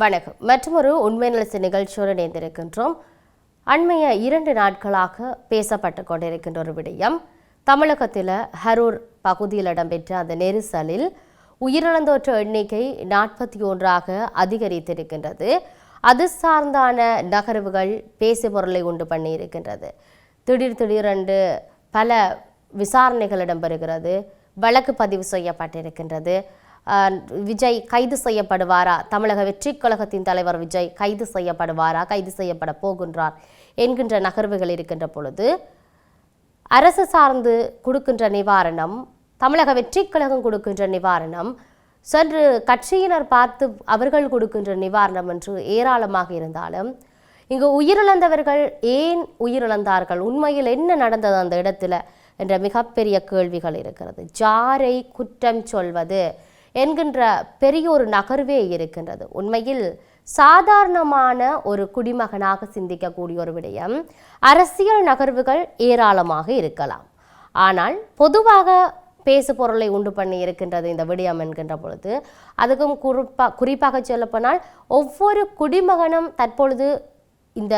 வணக்கம். மற்றொரு உண்மை நிலச நிகழ்ச்சியோடு இணைந்திருக்கின்றோம். அண்மைய இரண்டு நாட்களாக பேசப்பட்டு கொண்டிருக்கின்ற ஒரு விடயம். தமிழகத்தில் ஹரூர் பகுதியில் இடம்பெற்ற அந்த நெரிசலில் உயிரிழந்தோற்ற எண்ணிக்கை நாற்பத்தி ஒன்றாக அதிகரித்திருக்கின்றது. அது சார்ந்தான நகர்வுகள் பேசுபொருளை உண்டு பண்ணியிருக்கின்றது. திடீர் திடீரென்று பல விசாரணைகள் இடம்பெறுகிறது. வழக்கு பதிவு செய்யப்பட்டிருக்கின்றது. விஜய் கைது செய்யப்படுவாரா? தமிழக வெற்றி கழகத்தின் தலைவர் விஜய் கைது செய்யப்படுவாரா? கைது செய்யப்பட போகின்றார் என்கின்ற நகர்வுகள் இருக்கின்ற பொழுது அரசு சார்ந்து கொடுக்கின்ற நிவாரணம் தமிழக வெற்றி கழகம் கொடுக்கின்ற நிவாரணம் சென்று கட்சியினர் பார்த்து அவர்கள் கொடுக்கின்ற நிவாரணம் என்று ஏராளமாக இருந்தாலும் இங்கு உயிரிழந்தவர்கள் ஏன் உயிரிழந்தார்கள்? உண்மையில் என்ன நடந்தது அந்த இடத்துல? என்ற மிகப்பெரிய கேள்விகள் இருக்கிறது. ஜாரை குற்றம் சொல்வது என்கின்ற பெரிய ஒரு நகர்வே இருக்கின்றது. உண்மையில் சாதாரணமான ஒரு குடிமகனாக சிந்திக்கக்கூடிய ஒரு விடயம் அரசியல் நகர்வுகள் ஏராளமாக இருக்கலாம். ஆனால் பொதுவாக பேசு பொருளை உண்டு பண்ணி இருக்கின்றது இந்த விடயம் என்கின்ற பொழுது. அதுக்கும் குறிப்பா குறிப்பாக சொல்லப்போனால் ஒவ்வொரு குடிமகனும் தற்பொழுது இந்த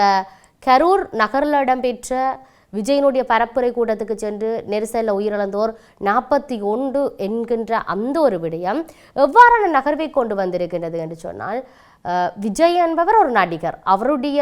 கரூர் நகரில் இடம்பெற்ற விஜயனுடைய பரப்புரை கூட்டத்துக்கு சென்று நெரிசலில் உயிரிழந்தோர் நாற்பத்தி ஒன்று என்கின்ற அந்த ஒரு விடயம் எவ்வாறான நகர்வை கொண்டு வந்திருக்கின்றது என்று சொன்னால் விஜய் என்பவர் ஒரு நடிகர். அவருடைய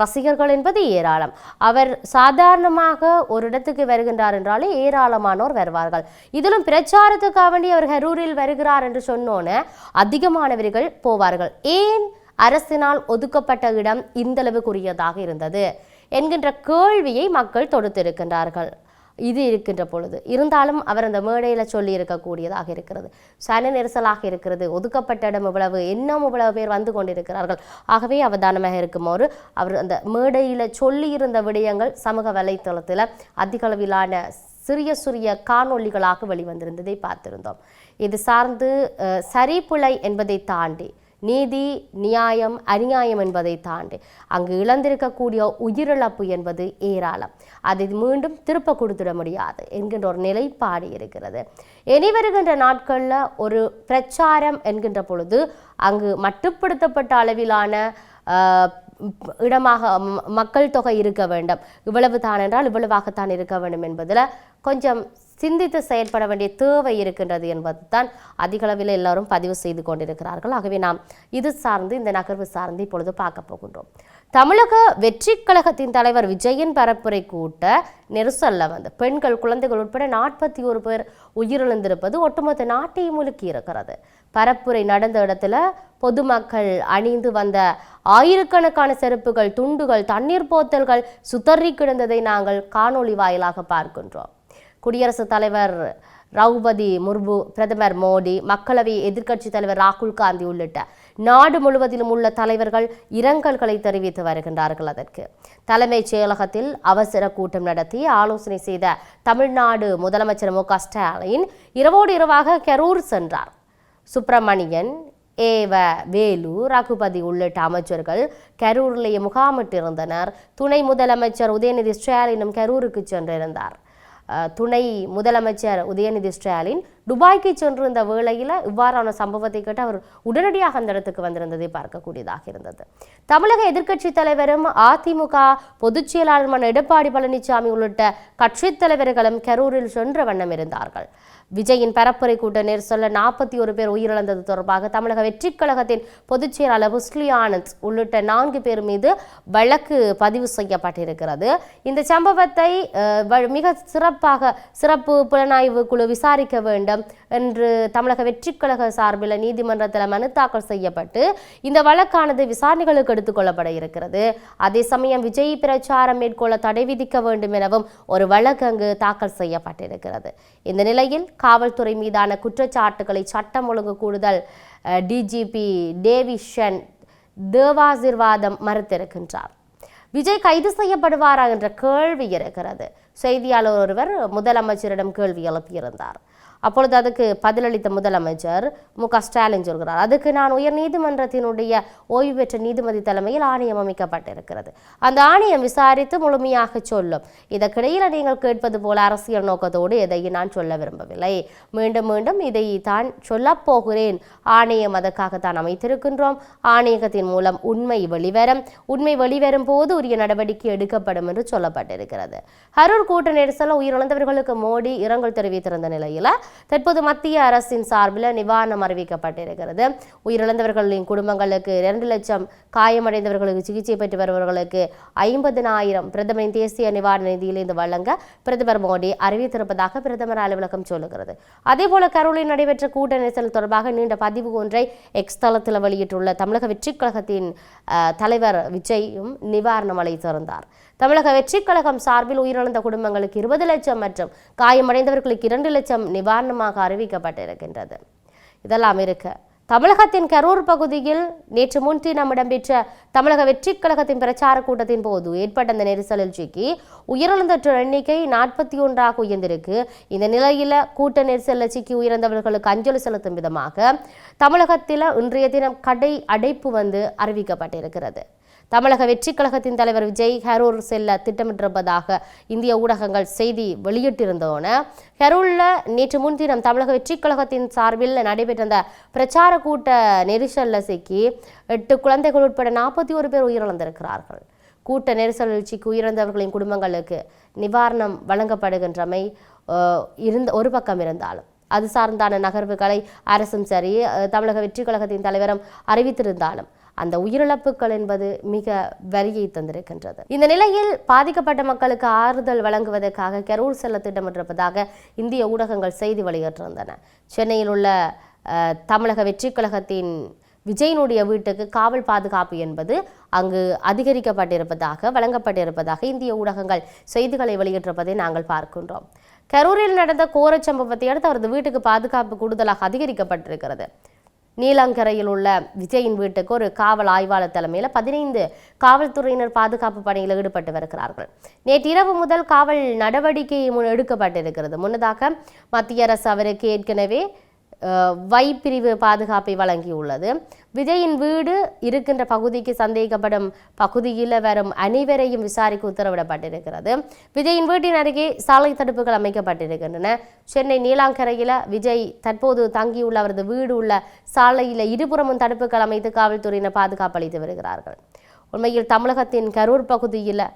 ரசிகர்கள் என்பது ஏராளம். அவர் சாதாரணமாக ஒரு இடத்துக்கு வருகின்றார் என்றாலே ஏராளமானோர் வருவார்கள். இதிலும் பிரச்சாரத்துக்காக வேண்டி அவர் ஹரூரில் வருகிறார் என்று சொன்னோன்னே அதிகமானவர்கள் போவார்கள். ஏன் அரசினால் ஒதுக்கப்பட்ட இடம் இந்தளவுக்குரியதாக இருந்தது? என்கின்ற கேள்வியை மக்கள் தொடுத்திருக்கின்றார்கள். இது இருக்கின்ற பொழுது இருந்தாலும் அவர் அந்த மேடையில் சொல்லி இருக்கக்கூடியதாக இருக்கிறது. சன நெரிசலாக இருக்கிறது ஒதுக்கப்பட்ட இடம் இவ்வளவு இன்னும் இவ்வளவு பேர் வந்து கொண்டிருக்கிறார்கள். ஆகவே அவதானமாக இருக்குமாறு அவர் அந்த மேடையில் சொல்லியிருந்த விடயங்கள் சமூக வலைத்தளத்தில் அதிகளவிலான சிறிய சிறிய காணொளிகளாக வெளிவந்திருந்ததை பார்த்திருந்தோம். இது சார்ந்து அஹ், சரி பிழை என்பதை தாண்டி நீதி நியாயம் அநியாயம் என்பதை தாண்டி அங்கு இழந்திருக்கக்கூடிய உயிரிழப்பு என்பது ஏராளம். அதை மீண்டும் திருப்ப கொடுத்துட முடியாது என்கின்ற ஒரு நிலைப்பாடு இருக்கிறது. இனி வருகின்ற நாட்களில் ஒரு பிரச்சாரம் என்கின்ற பொழுது அங்கு மட்டுப்படுத்தப்பட்ட அளவிலான இடமாக மக்கள் தொகை இருக்க வேண்டும். இவ்வளவு தான் என்றால் இவ்வளவாகத்தான் இருக்க வேண்டும் என்பதில் கொஞ்சம் சிந்தித்து செயல்பட வேண்டிய தேவை இருக்கின்றது என்பது தான் அதிகளவில் எல்லாரும் பதிவு செய்து கொண்டிருக்கிறார்கள். ஆகவே நாம் இது சார்ந்து இந்த நகர்வு சார்ந்து இப்பொழுது பார்க்க போகின்றோம். தமிழக வெற்றி கழகத்தின் தலைவர் விஜயன் பரப்புரை கூட்ட நெரிசல்ல வந்து பெண்கள் குழந்தைகள் உட்பட நாற்பத்தி ஒரு பேர் உயிரிழந்திருப்பது ஒட்டுமொத்த நாட்டையும் முழுக்கி இருக்கிறது. பரப்புரை நடந்த இடத்துல பொதுமக்கள் அணிந்து வந்த ஆயிரக்கணக்கான செருப்புகள் துண்டுகள் தண்ணீர் போத்தல்கள் சுத்தறி கிடந்ததை நாங்கள் காணொளி வாயிலாக பார்க்கின்றோம். குடியரசுத் தலைவர் ரவுபதி முர்மு பிரதமர் மோடி மக்களவை எதிர்க்கட்சித் தலைவர் ராகுல் காந்தி உள்ளிட்ட நாடு முழுவதிலும் உள்ள தலைவர்கள் இரங்கல்களை தெரிவித்து வருகின்றார்கள் அதற்கு. தலைமைச் செயலகத்தில் அவசர கூட்டம் நடத்தி ஆலோசனை செய்த தமிழ்நாடு முதலமைச்சர் மு ஸ்டாலின் இரவோடு இரவாக கரூர் சென்றார். சுப்பிரமணியன் ஏவ வேலு ரகுபதி உள்ளிட்ட அமைச்சர்கள் கரூரிலேயே முகாமிட்டிருந்தனர். துணை முதலமைச்சர் உதயநிதி ஸ்டாலினும் கரூருக்கு சென்றிருந்தார். துணை முதலமைச்சர் உதயநிதி ஸ்டாலின் துபாய்க்கு சென்றிருந்த வேளையில் இவ்வாறான சம்பவத்தை கேட்டு அவர் உடனடியாக அந்த இடத்துக்கு வந்திருந்ததை பார்க்கக்கூடியதாக இருந்தது. தமிழக எதிர்க்கட்சித் தலைவரும் அதிமுக பொதுச் செயலாளருமான எடப்பாடி பழனிசாமி உள்ளிட்ட கட்சித் தலைவர்களும் கரூரில் சென்ற வண்ணம் இருந்தார்கள். விஜயின் பரப்புரை கூட்ட நெரிசலில் நாற்பத்தி ஒரு பேர் உயிரிழந்தது தொடர்பாக தமிழக வெற்றிக் கழகத்தின் பொதுச் செயலாளர் முஸ்லி ஆனந்த் உள்ளிட்ட நான்கு பேர் மீது வழக்கு பதிவு செய்யப்பட்டிருக்கிறது. இந்த சம்பவத்தை மிக சிறப்பாக சிறப்பு புலனாய்வு குழு விசாரிக்க வேண்டும் என்று தமிழக வெற்றிக் கழக சார்பில் நீதிமன்றத்தில் மனு தாக்கல் செய்யப்பட்டு இந்த வழக்கானது விசாரணைகளுக்கு எடுத்துக்கொள்ளப்பட இருக்கிறது. அதே சமயம் விஜய் பிரச்சாரம் மேற்கொள்ள தடை விதிக்க வேண்டும் எனவும் ஒரு வழக்கு அங்கு தாக்கல் செய்யப்பட்டிருக்கிறது. இந்த நிலையில் காவல்துறை மீதான குற்றச்சாட்டுகளை சட்டம் ஒழுங்கு கூடுதல் டிஜிபி டேவிஷன் தேவாசிர்வாதம் மறுத்திருக்கின்றார். விஜய் கைது செய்யப்படுவாரா என்ற கேள்வி இருக்கிறது செய்தியாளர் ஒருவர் முதலமைச்சரிடம் கேள்வி எழுப்பியிருந்தார். அப்பொழுது அதுக்கு பதிலளித்த முதலமைச்சர் மு க ஸ்டாலின் சொல்கிறார் அதுக்கு நான் உயர் நீதிமன்றத்தினுடைய ஓய்வு பெற்ற நீதிபதி தலைமையில் ஆணையம் அமைக்கப்பட்டிருக்கிறது. அந்த ஆணையம் விசாரித்து முழுமையாக சொல்லும். இதற்கிடையில் நீங்கள் கேட்பது போல அரசியல் நோக்கத்தோடு எதையும் நான் சொல்ல விரும்பவில்லை. மீண்டும் மீண்டும் இதை தான் சொல்லப் போகிறேன். ஆணையம் அதற்காகத்தான் அமைத்திருக்கின்றோம். ஆணையகத்தின் மூலம் உண்மை வெளிவரும். உண்மை வெளிவரும் போது உரிய நடவடிக்கை எடுக்கப்படும் என்று சொல்லப்பட்டிருக்கிறது. ஹரூர் கூட்ட நெரிசலில் உயிரிழந்தவர்களுக்கு மோடி இரங்கல் தெரிவித்திருந்த நிலையில் தற்போது மத்திய அரசின் சார்பில் நிவாரணம் அறிவிக்கப்பட்டிருக்கிறது. உயிரிழந்தவர்களின் குடும்பங்களுக்கு இரண்டு லட்சம் காயமடைந்தவர்களுக்கு சிகிச்சை பெற்று வருபவர்களுக்கு ஐம்பதினாயிரம் பிரதமரின் தேசிய நிவாரண நிதியிலிருந்து வழங்க பிரதமர் மோடி அறிவித்திருப்பதாக பிரதமர் அலுவலகம் சொல்லுகிறது. அதேபோல கரூரில் நடைபெற்ற கூட்ட நெரிசல் தொடர்பாக நீண்ட பதிவு ஒன்றை எக்ஸ் தளத்தில் வெளியிட்டுள்ள தமிழக வெற்றிக் கழகத்தின் தலைவர் விஜயும் நிவாரணம் அளித்திருந்தார். தமிழக வெற்றிக் கழகம் சார்பில் உயிரிழந்த குடும்பங்களுக்கு இருபது லட்சம் மற்றும் காயமடைந்தவர்களுக்கு இரண்டு லட்சம் நிவாரணமாக அறிவிக்கப்பட்டிருக்கின்றது. இதெல்லாம் இருக்க தமிழகத்தின் கரூர் பகுதியில் நேற்று முன்தினம் இடம்பெற்ற தமிழக வெற்றிக் கழகத்தின் பிரச்சார கூட்டத்தின் போது ஏற்பட்ட அந்த நெரிசலில் சிக்கி உயிரிழந்தோர் எண்ணிக்கை நாற்பத்தி ஒன்றாக உயர்ந்திருக்கு. இந்த நிலையில கூட்ட நெரிசலில் சிக்கி உயிரிழந்தவர்களுக்கு அஞ்சலி செலுத்தும் விதமாக தமிழகத்தில் இன்றைய தினம் கடை அடைப்பு வந்து அறிவிக்கப்பட்டிருக்கிறது. தமிழக வெற்றிக் கழகத்தின் தலைவர் விஜய் ஹெரூர் செல்ல திட்டமிட்டிருப்பதாக இந்திய ஊடகங்கள் செய்தி வெளியிட்டிருந்தோன. ஹெரூரில் நேற்று முன்தினம் தமிழக வெற்றிக் கழகத்தின் சார்பில் நடைபெற்ற அந்த பிரச்சார கூட்ட நெரிசலில் சிக்கி எட்டு குழந்தைகள் உட்பட நாற்பத்தி ஒரு பேர் உயிரிழந்திருக்கிறார்கள். கூட்ட நெரிசல் வீழ்ச்சிக்கு உயிரிழந்தவர்களின் குடும்பங்களுக்கு நிவாரணம் வழங்கப்படுகின்றமை இருந்த ஒரு பக்கம் இருந்தாலும். அது சார்ந்தான நகர்வுகளை அரசும் சரி தமிழக வெற்றிக் கழகத்தின் தலைவரும் அறிவித்திருந்தாலும். அந்த உயிரிழப்புகள் என்பது மிக வலியை தந்திருக்கின்றது. இந்த நிலையில் பாதிக்கப்பட்ட மக்களுக்கு ஆறுதல் வழங்குவதற்காக கரூர் செல்ல திட்டமிட்டிருப்பதாக இந்திய ஊடகங்கள் செய்தி வெளியிட்டிருந்தன. சென்னையில் உள்ள தமிழக வெற்றிக் கழகத்தின் விஜயனுடைய வீட்டுக்கு காவல் பாதுகாப்பு என்பது அங்கு அதிகரிக்கப்பட்டிருப்பதாக வழங்கப்பட்டிருப்பதாக இந்திய ஊடகங்கள் செய்திகளை வெளியிட்டிருப்பதை நாங்கள் பார்க்கின்றோம். கரூரில் நடந்த கோரச் சம்பவத்தை அடுத்து அவரது வீட்டுக்கு பாதுகாப்பு கூடுதலாக அதிகரிக்கப்பட்டிருக்கிறது. நீலாங்கரையில் உள்ள விஜயின் வீட்டுக்கு ஒரு காவல் ஆய்வாளர் தலைமையில் பதினைந்து காவல்துறையினர் பாதுகாப்பு பணியில் ஈடுபட்டு வருகிறார்கள். நேற்றிரவு முதல் காவல் நடவடிக்கை எடுக்கப்பட்டிருக்கிறது. முன்னதாக மத்திய அரசு அவருக்கு ஏற்கனவே வைப்பிரிவு வை பிரிவு பாதுகாப்பை வழங்கியுள்ளது. விஜயின் வீடு இருக்கின்ற பகுதிக்கு சந்தேகிக்கப்படும் பகுதியில் வரும் அனைவரையும் விசாரிக்க உத்தரவிடப்பட்டிருக்கிறது. விஜயின் வீட்டின் அருகே சாலை தடுப்புகள் அமைக்கப்பட்டிருக்கின்றன. சென்னை நீலாங்கரையில் விஜய் தற்போது தங்கியுள்ள அவரது வீடு உள்ள சாலையில் இருபுறமும் தடுப்புகள் அமைத்து காவல்துறையினர் பாதுகாப்பு அளித்து வருகிறார்கள். உண்மையில் தமிழகத்தின் கரூர் பகுதியில்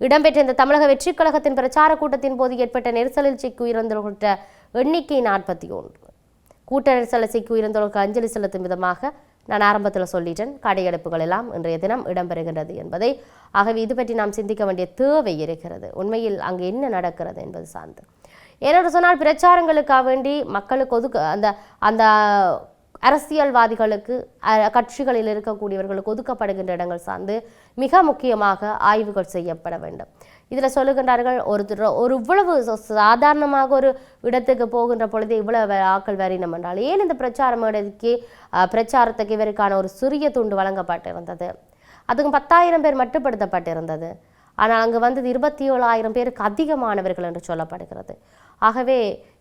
இடம்பெற்ற இந்த தமிழக வெற்றிக் கழகத்தின் பிரச்சார கூட்டத்தின் போது ஏற்பட்ட நெரிசலில் சிக்கி உயிரிழந்தவர்கள எண்ணிக்கை நாற்பத்தி ஒன்று. கூட்ட நெரிசலில் சிக்கி உயிரிழந்தவர்களுக்கு அஞ்சலி செலுத்தும் விதமாக நான் ஆரம்பத்தில் சொல்லிட்டேன் கடையெடுப்புகள் எல்லாம் இன்றைய தினம் இடம்பெறுகின்றது என்பதை. ஆகவே இது பற்றி நாம் சிந்திக்க வேண்டிய தேவை இருக்கிறது. உண்மையில் அங்கு என்ன நடக்கிறது என்பது சார்ந்து. ஏனென்று சொன்னால் பிரச்சாரங்களுக்காக வேண்டி மக்களுக்கு ஒதுக்க அந்த அந்த அரசியல்வாதிகளுக்கு கட்சிகளில் இருக்கக்கூடியவர்களுக்கு ஒதுக்கப்படுகின்ற இடங்கள் சார்ந்து மிக முக்கியமாக ஆய்வுகள் செய்யப்பட வேண்டும். இதில் சொல்லுகின்றார்கள் ஒருத்தர் ஒரு இவ்வளவு சாதாரணமாக ஒரு இடத்துக்கு போகின்ற பொழுது இவ்வளவு ஆக்கள் வரினம் என்றால் ஏன் இந்த பிரச்சார மேடைக்கு பிரச்சாரத்துக்கு இவருக்கான ஒரு சிறிய துண்டு வழங்கப்பட்டிருந்தது? அதுக்கு பத்தாயிரம் பேர் மட்டுப்படுத்தப்பட்டிருந்தது. ஆனால் அங்கு வந்தது இருபத்தி ஏழாயிரம் பேருக்கு அதிகமானவர்கள் என்று சொல்லப்படுகிறது. ஆகவே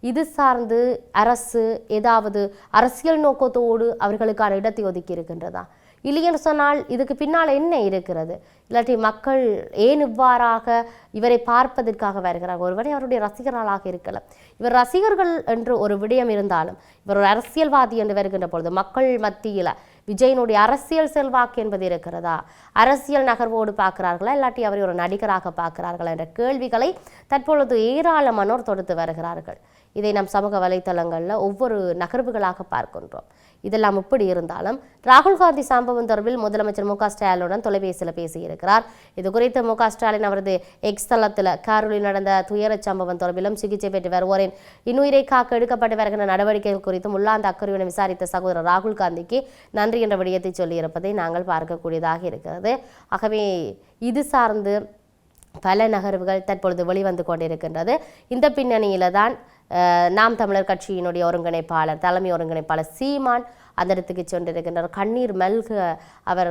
இது சார்ந்து அரசு ஏதாவது அரசியல் நோக்கத்தோடு அவர்களுக்கான இடத்தை ஒதுக்கி இருக்கின்றதா இல்லைன்னு சொன்னால் இதுக்கு பின்னால் என்ன இருக்கிறது? இல்லாட்டி மக்கள் ஏன் இவ்வாறாக இவரை பார்ப்பதற்காக வருகிறார்கள்? ஒருவரை அவருடைய ரசிகர்களாக இருக்கலாம். இவர் ரசிகர்கள் என்று ஒரு விடயம் இருந்தாலும் இவர் ஒரு அரசியல்வாதி என்று வருகின்ற பொழுது மக்கள் மத்தியில் விஜயனுடைய அரசியல் செல்வாக்கு என்பது இருக்கிறதா? அரசியல் நகர்வோடு பார்க்கிறார்களா? இல்லாட்டி அவரை ஒரு நடிகராக பார்க்கிறார்களா என்ற கேள்விகளை தற்பொழுது ஏராளமானோர் தொடுத்து வருகிறார்கள். இதை நாம் சமூக வலைத்தளங்களில் ஒவ்வொரு நகர்வுகளாக பார்க்கின்றோம். இதெல்லாம் இப்படி இருந்தாலும் ராகுல் காந்தி சம்பவம் தொடர்பில் முதலமைச்சர் மு க ஸ்டாலினுடன் தொலைபேசியில் பேசியிருக்கிறார். இது குறித்து மு க ஸ்டாலின் அவரது எக்ஸ் தளத்தில் காரூரில் நடந்த துயரச் சம்பவம் தொடர்பிலும் சிகிச்சை பெற்று வருவோரின் இன்னுயிரை காக்க எடுக்கப்பட்டு வருகின்ற நடவடிக்கைகள் குறித்தும் உள்ளாந்த அக்கறையுடன் விசாரித்த சகோதரர் ராகுல் காந்திக்கு நன்றி என்ற விடயத்தை சொல்லியிருப்பதை நாங்கள் பார்க்கக்கூடியதாக இருக்கிறது. ஆகவே இது சார்ந்து பல நகர்வுகள் தற்பொழுது வெளிவந்து கொண்டிருக்கின்றது. இந்த பின்னணியில தான் நாம் தமிழர் கட்சியினுடைய ஒருங்கிணைப்பாளர் தலைமை ஒருங்கிணைப்பாளர் சீமான் அந்த இடத்துக்கு சென்றிருக்கின்றார். கண்ணீர் மல்க அவர்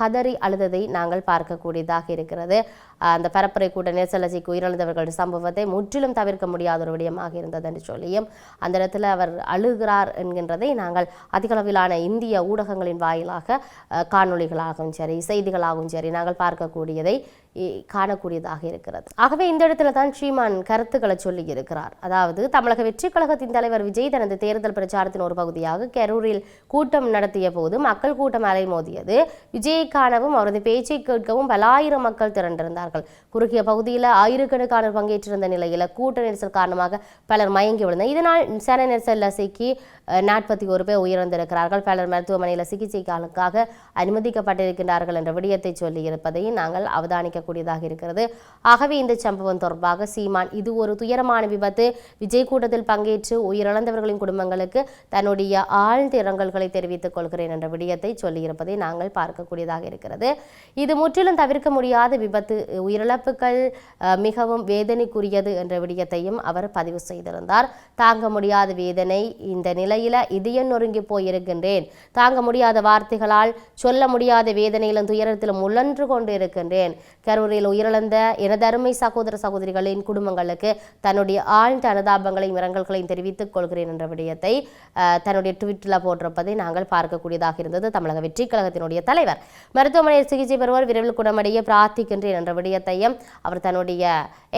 கதறி அழுததை நாங்கள் பார்க்கக்கூடியதாக இருக்கிறது. அந்த பரப்புரை கூட்ட நெரிசலில் உயிரிழந்தவர்கள் சம்பவத்தை முற்றிலும் தவிர்க்க முடியாத ஒரு விடயமாக இருந்தது என்று சொல்லியும் அந்த இடத்துல அவர் அழுகிறார் என்கின்றதை நாங்கள் அதிகளவிலான இந்திய ஊடகங்களின் வாயிலாக அஹ், காணொளிகளாகவும் சரி செய்திகளாகவும் சரி நாங்கள் பார்க்கக்கூடியதை இ- காணக்கூடியதாக இருக்கிறது. ஆகவே இந்த இடத்துல தான் ஸ்ரீமான் கருத்துக்களை சொல்லி இருக்கிறார். அதாவது தமிழக வெற்றி கழகத்தின் தலைவர் விஜய் தனது தேர்தல் பிரச்சாரத்தின் ஒரு பகுதியாக கரூரில் கூட்டம் நடத்திய போது மக்கள் கூட்டம் அலைமோதியது. விஜயை காணவும் அவரது பேச்சை கேட்கவும் பலாயிரம் மக்கள் திரண்டிருந்தார்கள் குறுகிய பகுதியில் ஆயிரக்கணக்கானோர் பங்கேற்றிருந்த நிலையில் கூட்ட நெரிசல் காரணமாக பலர் மயங்கி விழுந்தனர். இதனால் சன நெரிசலில் சிக்கி நாற்பத்தி ஒரு பேர் உயிரிழந்திருக்கிறார்கள். பலர் மருத்துவமனையில் சிகிச்சைக்காக அனுமதிக்கப்பட்டிருக்கின்றார்கள் என்ற விடயத்தை சொல்லி இருப்பதையும் நாங்கள் அவதானிக்கக்கூடியதாக இருக்கிறது. ஆகவே இந்த சம்பவம் தொடர்பாக சீமான் இது ஒரு துயரமான விபத்து. விஜய் கூட்டத்தில் பங்கேற்று உயிரிழந்தவர்களின் குடும்பங்களுக்கு தன்னுடைய ஆழ்ந்த இரங்கல்களை தெரிவித்துக் கொள்கிறேன் என்ற விடயத்தை சொல்லியிருப்பதை நாங்கள் பார்க்கக்கூடியதாக இருக்கிறது. இது முற்றிலும் தவிர்க்க முடியாத விபத்து உயிரிழப்புகள் மிகவும் வேதனைக்குரியது என்ற விடயத்தையும் அவர் பதிவு செய்திருந்தார். தாங்க முடியாத வேதனை இந்த நிலையில இதயம் நொறுங்கி போயிருக்கின்றேன். தாங்க முடியாத வார்த்தைகளால் சொல்ல முடியாத வேதனையிலும் துயரத்திலும் உழன்று கொண்டு இருக்கின்றேன் கரூரில் உயிரிழந்த எனதருமை சகோதர சகோதரிகளின் குடும்பங்களுக்கு தன்னுடைய ஆழ்ந்த அனுதாபங்களையும் இரங்கல்களையும் தெரிவித்துக் கொள்கிறேன் என்ற விடயத்தை தன்னுடைய ட்விட்டில் போட்டிருப்பதை நாங்கள் பார்க்கக்கூடியதாக இருந்தது. தமிழக வெற்றி கழகத்தினுடைய தலைவர் மருத்துவமனையில் சிகிச்சை பெறுவோர் விரைவில் குணமடைய பிரார்த்திக்கின்றேன் என்ற விடயத்தையும் அவர் தன்னுடைய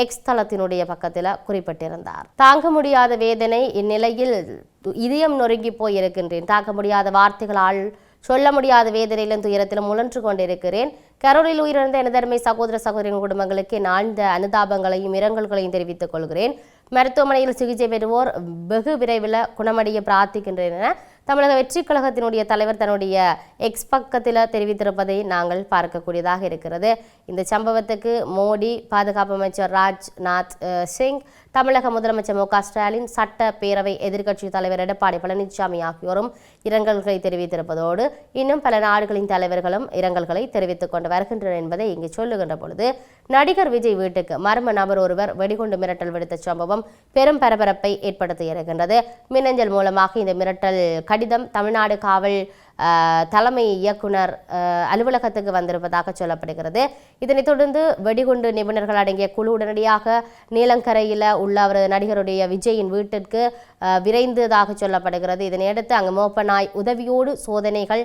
எக்ஸ் தளத்தினுடைய பக்கத்தில் குறிப்பிட்டிருந்தார். தாங்க முடியாத வேதனை இந்நிலையில் இதயம் நொறுங்கி போய் இருக்கின்றேன் தாங்க முடியாத வார்த்தைகளால் சொல்ல முடியாத வேதனையிலும் துயரத்திலும் உழன்று கொண்டிருக்கிறேன். கரோலில் உயிரிழந்த எனதர்மை சகோதர சகோதரின் குடும்பங்களுக்கு என் ஆழ்ந்த அனுதாபங்களையும் இரங்கல்களையும் தெரிவித்துக் கொள்கிறேன். மருத்துவமனையில் சிகிச்சை பெறுவோர் வெகு விரைவில் குணமடைய பிரார்த்திக்கின்றேன் என தமிழக வெற்றி கழகத்தினுடைய தலைவர் தன்னுடைய எக்ஸ் பக்கத்தில் தெரிவித்திருப்பதை நாங்கள் பார்க்கக்கூடியதாக இருக்கிறது. இந்த சம்பவத்துக்கு மோடி பாதுகாப்பு அமைச்சர் ராஜ்நாத் சிங் தமிழக முதலமைச்சர் மு க ஸ்டாலின் சட்டப்பேரவை எதிர்க்கட்சி தலைவர் எடப்பாடி பழனிசாமி ஆகியோரும் இரங்கல்களை தெரிவித்திருப்பதோடு இன்னும் பல நாடுகளின் தலைவர்களும் இரங்கல்களை தெரிவித்துக் கொண்டு வருகின்றனர் என்பதை இங்கு சொல்லுகின்ற பொழுது நடிகர் விஜய் வீட்டுக்கு மர்ம நபர் ஒருவர் வெடிகுண்டு மிரட்டல் விடுத்த சம்பவம் பெரும் பரபரப்பை ஏற்படுத்தி இருக்கின்றது. மின்னஞ்சல் மூலமாக இந்த மிரட்டல் கடிதம் தமிழ்நாடு காவல் தலைமை இயக்குனர் அலுவலகத்துக்கு வந்திருப்பதாக சொல்லப்படுகிறது. இதனைத் தொடர்ந்து வெடிகுண்டு நிபுணர்கள் அடங்கிய குழு உடனடியாக நீலங்கரையில் உள்ள அவரது நடிகருடைய விஜயின் வீட்டிற்கு விரைந்ததாக சொல்லப்படுகிறது. இதனையடுத்து அங்கு மோப்பனாய் உதவியோடு சோதனைகள்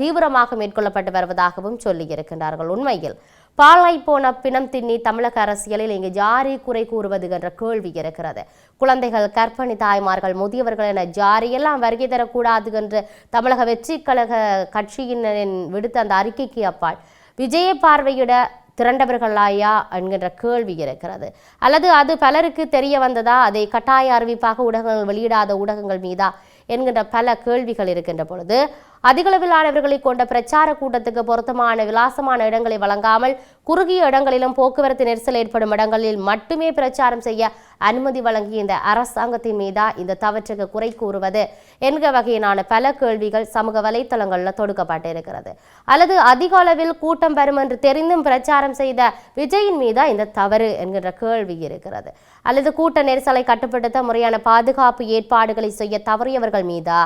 தீவிரமாக மேற்கொள்ளப்பட்டு வருவதாகவும் சொல்லியிருக்கின்றார்கள். உண்மையில் பாழாய் போன பிணம் திண்ணி தமிழக அரசியலில் இங்கு ஜாரி குறை கூறுவது என்ற கேள்வி இருக்கிறது. குழந்தைகள் கற்பணி தாய்மார்கள் முதியவர்கள் என ஜாரியெல்லாம் வருகை தரக்கூடாது என்று தமிழக வெற்றி கழக கட்சியினரின் விடுத்த அந்த அறிக்கைக்கு அப்பால் விஜய பார்வையிட திரண்டவர்களாயா என்கின்ற கேள்வி இருக்கிறது. அல்லது அது பலருக்கு தெரிய வந்ததா? அதை கட்டாய அறிவிப்பாக ஊடகங்கள் வெளியிடாத ஊடகங்கள் மீதா? என்கின்ற பல கேள்விகள் இருக்கின்ற பொழுது அதிகளவிலானவர்களை கொண்ட பிரச்சார கூட்டத்துக்கு பொருத்தமான விலாசமான இடங்களை வழங்காமல் குறுகிய இடங்களிலும் போக்குவரத்து நெரிசல் ஏற்படும் இடங்களில் மட்டுமே பிரச்சாரம் செய்ய அனுமதி வழங்கிய இந்த அரசாங்கத்தின் மீதா இந்த தவற்றுக்கு குறை கூறுவது என்கிற வகையிலான பல கேள்விகள் சமூக வலைத்தளங்களில் தொடுக்கப்பட்டிருக்கிறது. அல்லது அதிக அளவில் கூட்டம் வரும் என்று தெரிந்தும் பிரச்சாரம் செய்த விஜயின் மீதா இந்த தவறு என்கின்ற கேள்வி இருக்கிறது. அல்லது கூட்ட நெரிசலை கட்டுப்படுத்த முறையான பாதுகாப்பு ஏற்பாடுகளை செய்ய தவறியவர்கள் மீதா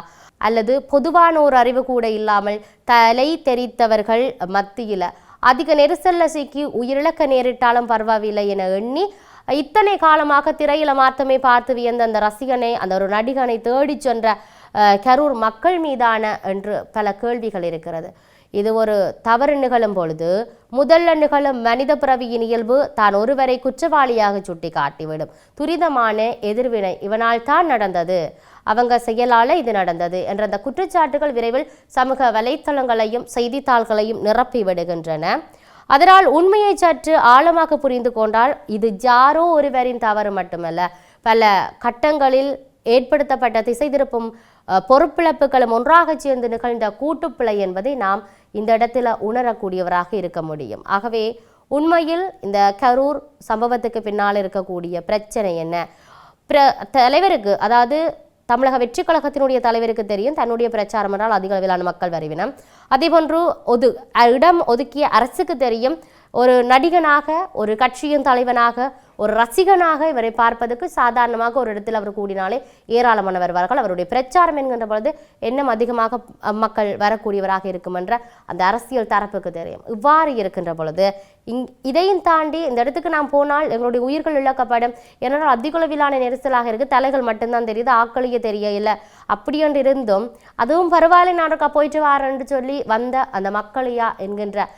அல்லது பொதுவான ஒரு அறிவு கூட இல்லாமல் தலை தெரித்தவர்கள் மத்தியில். அதிக நெரிசலில் சிக்கி உயிரிழக்க நேரிட்டாலும் பரவாயில்லை என எண்ணி இத்தனை காலமாக திரையில மாத்தமே பார்த்து வியந்த அந்த ரசிகனை அந்த ஒரு நடிகனை தேடிச் சென்ற கரூர் மக்கள் மீதான என்று பல கேள்விகள் இருக்கிறது. இது ஒரு தவறு நிகழும் பொழுது முதல்ல நிகழும் மனித பிறவியின் இயல்பு தான் ஒருவரை குற்றவாளியாக சுட்டி காட்டிவிடும் துரிதமான எதிர்வினை இவனால் தான் நடந்தது. அவங்க செயலால இது நடந்தது என்ற அந்த குற்றச்சாட்டுகள் விரைவில் சமூக வலைத்தளங்களையும் செய்தித்தாள்களையும் நிரப்பி விடுகின்றன. அதனால் உண்மையை சற்று ஆழமாக புரிந்து கொண்டால் இது யாரோ ஒருவரின் தவறு மட்டுமல்ல. பல கட்டங்களில் ஏற்படுத்தப்பட்ட திசை திருப்பும் பொறுப்பிழப்புகளும் ஒன்றாக சேர்ந்து நிகழ்ந்த கூட்டுப்பிழை என்பதை நாம் இந்த இடத்துல உணரக்கூடியவராக இருக்க முடியும். ஆகவே உண்மையில் இந்த கரூர் சம்பவத்துக்கு பின்னால் இருக்கக்கூடிய பிரச்சனை என்ன? பிர தலைவருக்கு அதாவது தமிழக வெற்றி கழகத்தினுடைய தலைவருக்கு தெரியும் தன்னுடைய பிரச்சாரம் என்றால் அதிக அளவிலான மக்கள் வருவினம் அதேபோன்று ஒது இடம் ஒதுக்கிய அரசுக்கு தெரியும் ஒரு நடிகனாக ஒரு கட்சியின் தலைவனாக ஒரு ரசிகனாக இவரை பார்ப்பதற்கு சாதாரணமாக ஒரு இடத்தில் அவர் கூடினாலே ஏராளமான வருவார்கள் அவருடைய பிரச்சாரம் என்கின்ற பொழுது இன்னும் அதிகமாக மக்கள் வரக்கூடியவராக இருக்கும் என்ற அந்த அரசியல் தரப்புக்கு தெரியும். இவ்வாறு இருக்கின்ற பொழுது இங் இதையும் தாண்டி இந்த இடத்துக்கு நாம் போனால் எங்களுடைய உயிர்கள் இழக்கப்படும். ஏனென்றால் அதிகளவிலான நெரிசலாக இருக்கு. தலைகள் மட்டும்தான் தெரியுது ஆக்களிய தெரிய இல்லை அப்படி என்று இருந்தும் அதுவும் பரவாயில்ல நான் இருக்கா போயிட்டு வாரேன்னு சொல்லி வந்த அந்த மக்களையா என்கின்ற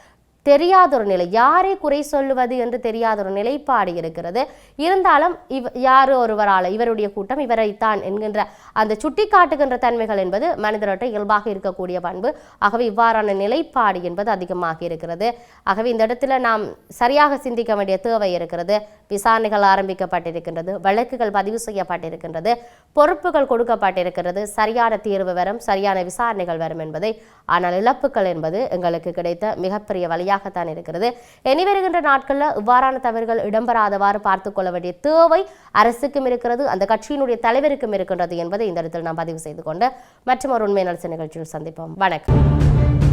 தெரியாத ஒரு நிலை. யாரை குறை சொல்லுவது என்று தெரியாத ஒரு நிலைப்பாடு இருக்கிறது. இருந்தாலும் இவ் யார் ஒருவரால் இவருடைய கூட்டம் இவரைத்தான் என்கின்ற அந்த சுட்டி காட்டுகின்ற தன்மைகள் என்பது மனிதர்கிட்ட இயல்பாக இருக்கக்கூடிய பண்பு. ஆகவே இவ்வாறான நிலைப்பாடு என்பது அதிகமாக இருக்கிறது. ஆகவே இந்த இடத்துல நாம் சரியாக சிந்திக்க வேண்டிய தேவை இருக்கிறது. விசாரணைகள் ஆரம்பிக்கப்பட்டிருக்கின்றது. வழக்குகள் பதிவு செய்யப்பட்டிருக்கின்றது. பொறுப்புகள் கொடுக்கப்பட்டிருக்கிறது. சரியான தீர்வு வரும் சரியான விசாரணைகள் வரும் என்பதை. ஆனால் இழப்புகள் என்பது எங்களுக்கு கிடைத்த மிகப்பெரிய சரியாகத்தான் இருக்கிறது. இனி வருகின்ற நாட்களில் இவ்வாறான தவறுகள் இடம்பெறாதவாறு பார்த்துக் கொள்ள வேண்டிய தேவை அரசுக்கும் இருக்கிறது அந்த கட்சியினுடைய தலைவருக்கும் இருக்கின்றது என்பதை இந்த இடத்தில் நாம் பதிவு செய்து கொண்டு மற்றும் ஒரு உண்மை நலச நிகழ்ச்சியில் சந்திப்போம். வணக்கம்.